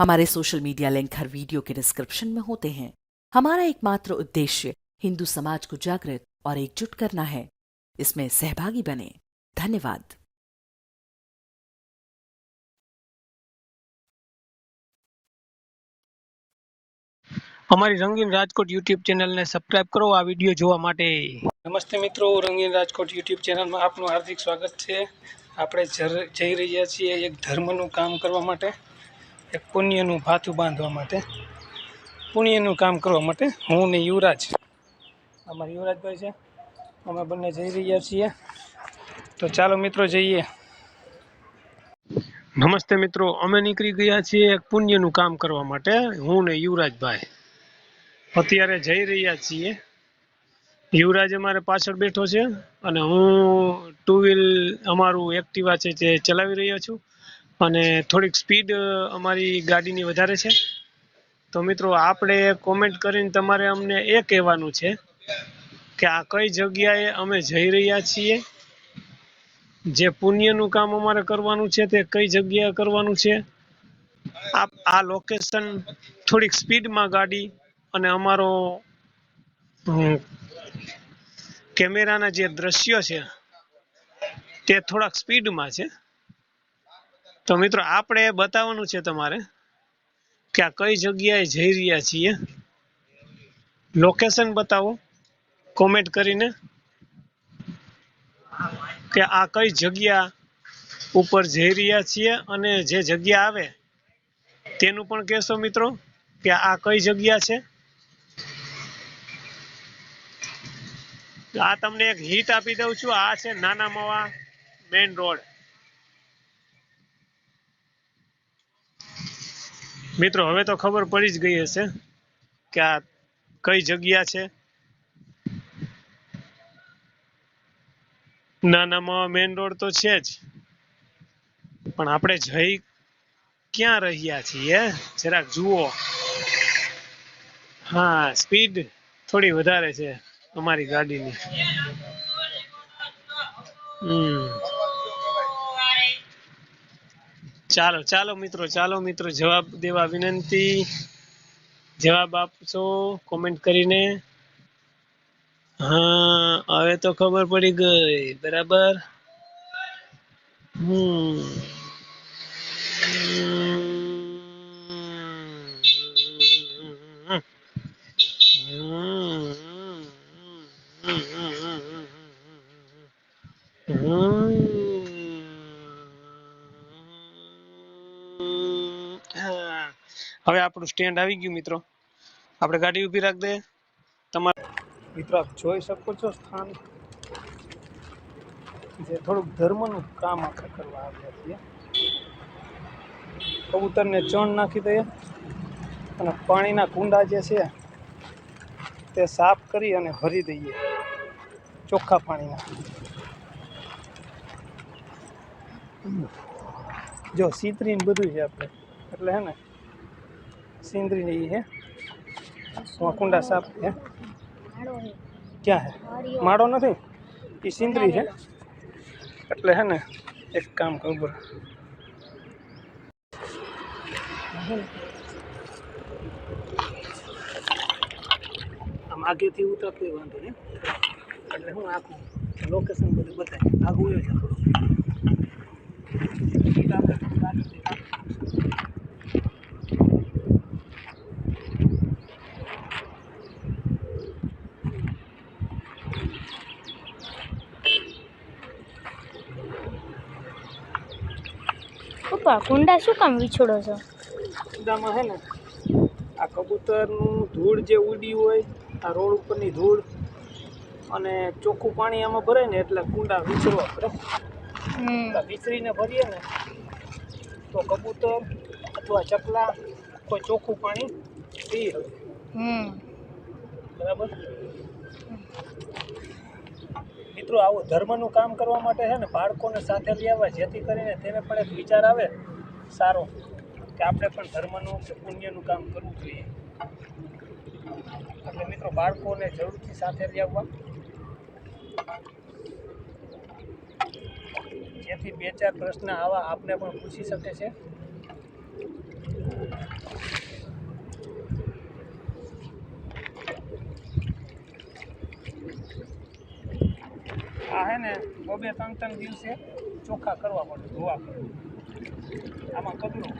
हमारे social media link हर video के डिस्क्रिप्शन में होते हैं हमारा एकमात्र उद्देश्य हिंदू समाज को जागृत और एकजुट करना है इसमें सहभागी बने धन्यवाद અમારી રંગીન રાજકોટ યુટ્યુબ ચેનલને સબસ્ક્રાઇબ કરો આ વિડીયો જોવા માટે નમસ્તે મિત્રો રંગીન રાજકોટ યુટ્યુબ ચેનલમાં આપનું હાર્દિક સ્વાગત છે આપણે જર- જઈ રહ્યા છીએ એક ધર્મનું કામ કરવા માટે એક પુણ્યનું ભાથું બાંધવા માટે, પુણ્યનું કામ કરવા માટે હું ને યુવરાજ. અમારા યુવરાજભાઈ છે. અમે બંને જઈ રહ્યા છીએ. તો ચાલો મિત્રો જઈએ. નમસ્તે મિત્રો, અમે નીકળી ગયા છીએ એક પુણ્યનું કામ કરવા માટે, હું ને યુવરાજભાઈ. અત્યારે જઈ રહ્યા છીએ. યુવરાજ અમારે પાછળ બેઠો છે અને હું ટુ વ્હીલ અમારું એક્ટિવા છે તે ચલાવી રહ્યો છું. અને થોડીક સ્પીડ અમારી ગાડીની વધારે છે. તો મિત્રો, આપણે કોમેન્ટ કરીને તમારે અમને એ કહેવાનું છે કે આ કઈ જગ્યાએ અમે જઈ રહ્યા છીએ, જે પુણ્યનું કામ અમારે કરવાનું છે તે કઈ જગ્યાએ કરવાનું છે. આ આ લોકેશન થોડીક સ્પીડમાં ગાડી અને અમારો કેમેરાના જે દ્રશ્યો છે તે થોડાક સ્પીડમાં છે. તો મિત્રો, આપણે બતાવવાનું છે તમારે કે આ કઈ જગ્યાએ જઈ રહ્યા છીએ. લોકેશન બતાવો કોમેન્ટ કરીને કે આ કઈ જગ્યા ઉપર જઈ રહ્યા છીએ અને જે જગ્યા આવે તેનું પણ કહેશો મિત્રો કે આ કઈ જગ્યા છે. આ તમને એક હિટ આપી દઉં છું, આ છે નાના મવા મેઇન રોડ મિત્રો, હવે તો ખબર પડી જ ગઈ હશે કે આ કઈ જગ્યા છે. નાનામાં મેઇન રોડ તો છે જ, પણ આપણે જઈ ક્યાં રહ્યા છીએ? જરાક જુઓ. હા સ્પીડ થોડી વધારે છે અમારી ગાડીની. હમ. ચાલો ચાલો મિત્રો ચાલો મિત્રો, જવાબ દેવા વિનંતી. જવાબ આપશો? કોમેન્ટ કરીને. હા, હવે તો ખબર પડી ગઈ, બરાબર? હમ હવે આપણું સ્ટેન્ડ આવી ગયું મિત્રો. આપણે ગાડી ઊભી રાખ દઈએ. તમારે મિત્રો, આપ જોઈ શકો છો સ્થાન. જે થોડુંક ધર્મનું કામ આપણે કરવા આવ્યા છીએ. કબૂતરને ચણ નાખી દઈએ અને પાણીના કુંડા જે છે, તે સાફ કરી અને ભરી દઈએ. ચોખ્ખા પાણીના. જો સીતરીને બધું છે આપણે. એટલે હે ને સિંદરી नहीं है वहाँ कुंडा साफ है क्या હે? માળો નથી? એ સિંદરી છે એટલે હે ને, એક કામ બોલ આમ આગેથી ઉતરતો વાંધો ને એટલે હું આખું લોકેશન બધું બતાવી આગું થોડું પપ્પા કુંડા શું કામ વિછોડો છો? કુંડામાં હે ને આ કબૂતરનું ધૂળ જે ઉડી હોય આ રોડ ઉપરની ધૂળ અને ચોખ્ખું પાણી આમાં ભરે ને એટલે કુંડા વિસરવા પડે. આ વિસરીને ભરીએ ને તો કબૂતર અથવા ચકલા કોઈ ચોખ્ખું પાણી પી હવે બરાબર? મિત્રો આવું ધર્મનું કામ કરવા માટે છે ને બાળકોને સાથે લઈ આવવા જેથી કરીને તેને પણ એક વિચાર આવે સારો કે આપણે પણ ધર્મનું કે પુણ્યનું કામ કરવું જોઈએ. એટલે મિત્રો, બાળકોને જરૂરથી સાથે લઈ જેથી બે ચાર પ્રશ્ન આવા આપને પણ પૂછી શકે છે. આ હે ને બબે ત્રણ ત્રણ દિવસે ચોખ્ખા કરવા પડે ધોવા પડે. આમાં કબરું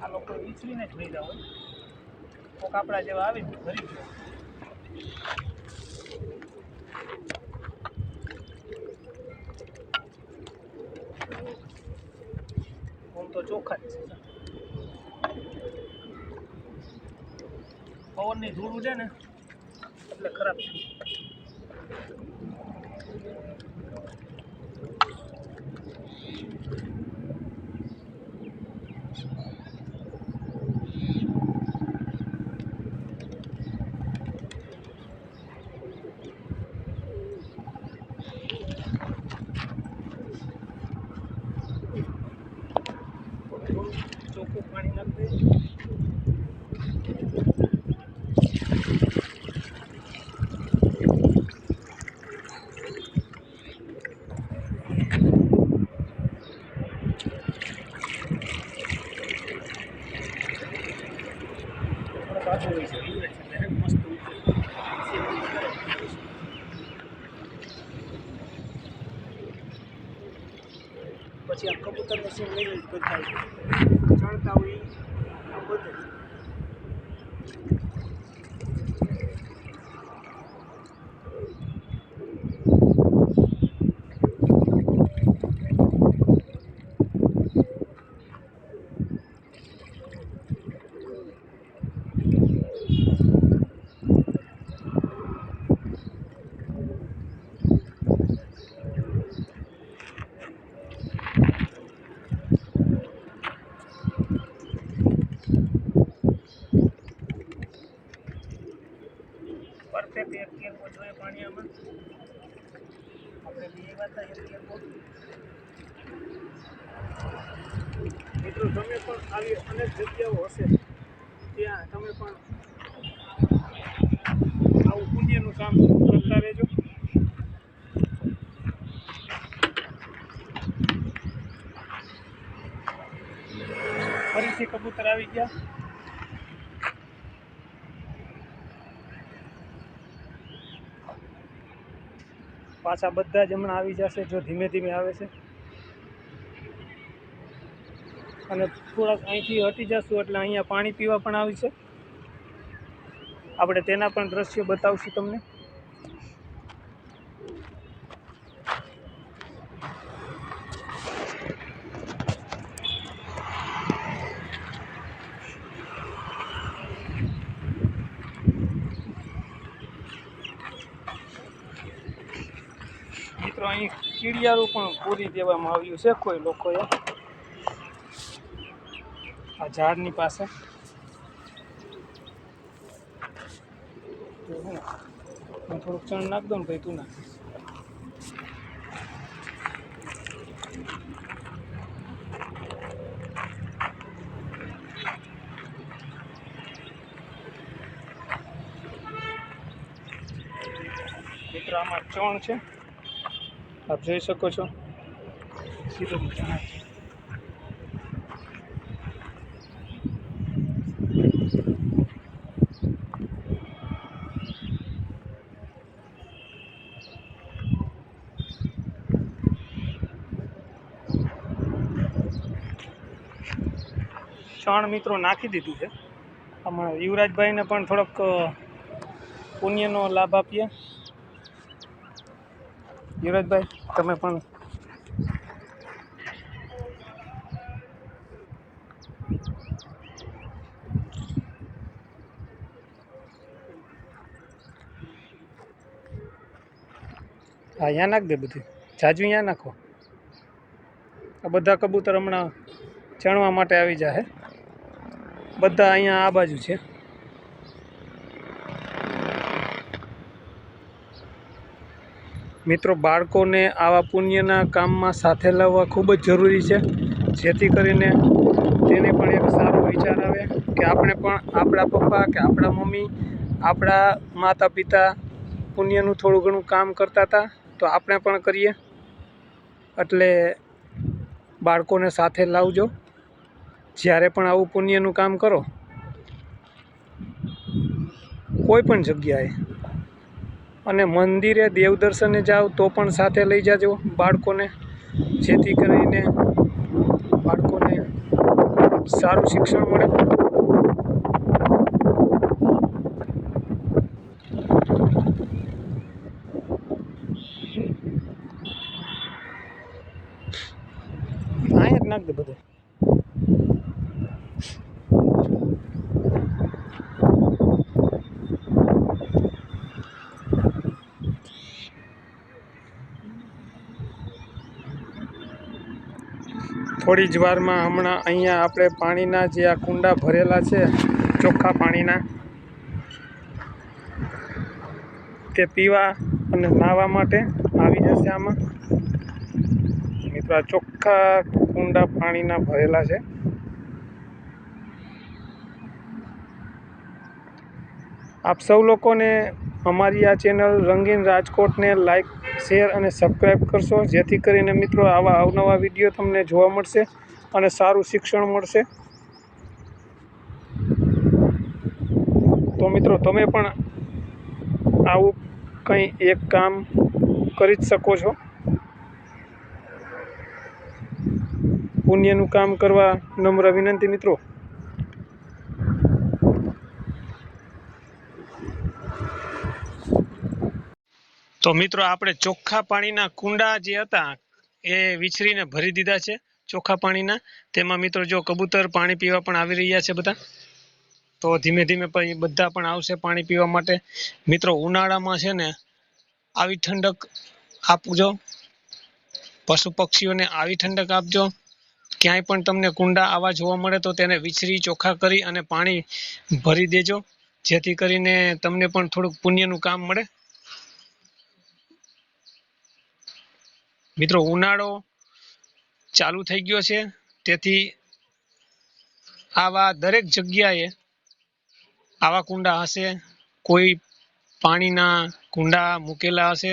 આ લોકો વીછળીને જ ભર્યા હોય. તો કાપડા જેવા આવીને ભરી ગયો આમ તો ચોખ્ખા જ છે. પવનની ધૂળ ઉડે ને. એટલે ખરાબ થઈ જાય. થોડું ચોખ્ખું પાણી નાખી દઈએ થોડો કાચો હોય છે ઈવડે છે એટલે મસ્ત ઉતરે. પછી આ કબૂતરને ચણતા હોય આ બધે પરફેક્ટ એક કેરબો જોઈએ પાણી આમાં આપણે બે વાત એક કેરબો મિત્રો તમે પણ આવી અનેક જગ્યાઓ હશે ત્યાં તમે પણ કામ કરતા રહેજો. ફરીથી કબૂતર આવી ગયા. પાછા બધા જ હમણાં આવી જશે જો ધીમે ધીમે આવે છે. અને થોડાક અહીંથી હટી જશું એટલે અહીંયા પાણી પીવા પણ આવી છે. આપણે તેના પણ દ્રશ્ય બતાવશું તમને. મિત્રો, અહીં કીડિયારું પણ પૂરી દેવામાં આવ્યું છે, કોઈ લોકોએ. આ ઝાડની પાસે તો હે ને, હું થોડુંક ચણ નાખ દઉં ને ભાઈ તું નાખ મિત્રો આમાં ચણ છે આપ જોઈ શકો છો। સીધો ચણા છે ચણ મિત્રો નાખી દીધું છે. આમાં યુવરાજભાઈને પણ થોડોક પુણ્યનો લાભ આપીએ. યુવરાજભાઈ, તમે પણ હા અહીંયા નાખ દે બધું. જાજુ અહીંયા નાખો. આ બધા કબૂતર હમણાં ચણવા માટે આવી જાય બધા અહીંયા આ બાજુ છે. મિત્રો, બાળકોને આવા પુણ્યના કામમાં સાથે લાવવા ખૂબ જ જરૂરી છે. જેથી કરીને તેને પણ એક સારો વિચાર આવે કે આપણે પણ આપણા પપ્પા કે આપણા મમ્મી, આપણા માતા પિતા પુણ્યનું થોડું ઘણું કામ કરતા હતા, તો આપણે પણ કરીએ. એટલે બાળકોને સાથે લાવજો. જ્યારે પણ આવું પુણ્યનું કામ કરો, કોઈ પણ જગ્યાએ, અને મંદિરે દેવદર્શને જાઓ તો પણ સાથે લઈ જાજો બાળકોને, જેથી કરીને બાળકોને સારું શિક્ષણ મળે. થોડી જ વારમાં હમણાં અહીંયા આપણે પાણીના જે આ કુંડા ભરેલા છે, ચોખ્ખા પાણીના, તે પીવા અને નાહવા માટે આવી જશે આમાં. મિત્રો, આ ચોખ્ખા કુંડા પાણીના ભરેલા છે. આપ સૌ લોકોને અમારી આ ચેનલ રંગીન રાજકોટને લાઇક શેર અને સબસ્ક્રાઈબ કરશો. જેથી કરીને મિત્રો આવા અવનવા વીડિયો તમને જોવા મળશે અને સારું શિક્ષણ મળશે. તો મિત્રો, તમે પણ આવું કંઈ એક કામ કરી જ શકો છો. પુણ્યનું કામ કરવા નમ્ર વિનંતી મિત્રો. તો મિત્રો, આપણે ચોખ્ખા પાણીના કુંડા જે હતા, એ વિછરીને ભરી દીધા છે, ચોખ્ખા પાણીના. તેમાં મિત્રો, જો કબૂતર પાણી પીવા પણ આવી રહ્યા છે બધા, તો ધીમે ધીમે બધા પણ આવશે પાણી પીવા માટે. મિત્રો, ઉનાળામાં છે ને, આવી ઠંડક આપજો. પશુ પક્ષીઓને આવી ઠંડક આપજો. ક્યાંય પણ તમને કુંડા આવા જોવા મળે તો તેને વિછરી, ચોખ્ખા કરી અને પાણી ભરી દેજો. જેથી કરીને તમને પણ થોડુંક પુણ્યનું કામ મળે. મિત્રો, ઉનાળો ચાલુ થઈ ગયો છે. તેથી આવા દરેક જગ્યાએ આવા કુંડા હશે. કોઈ પાણીના કુંડા મૂકેલા હશે.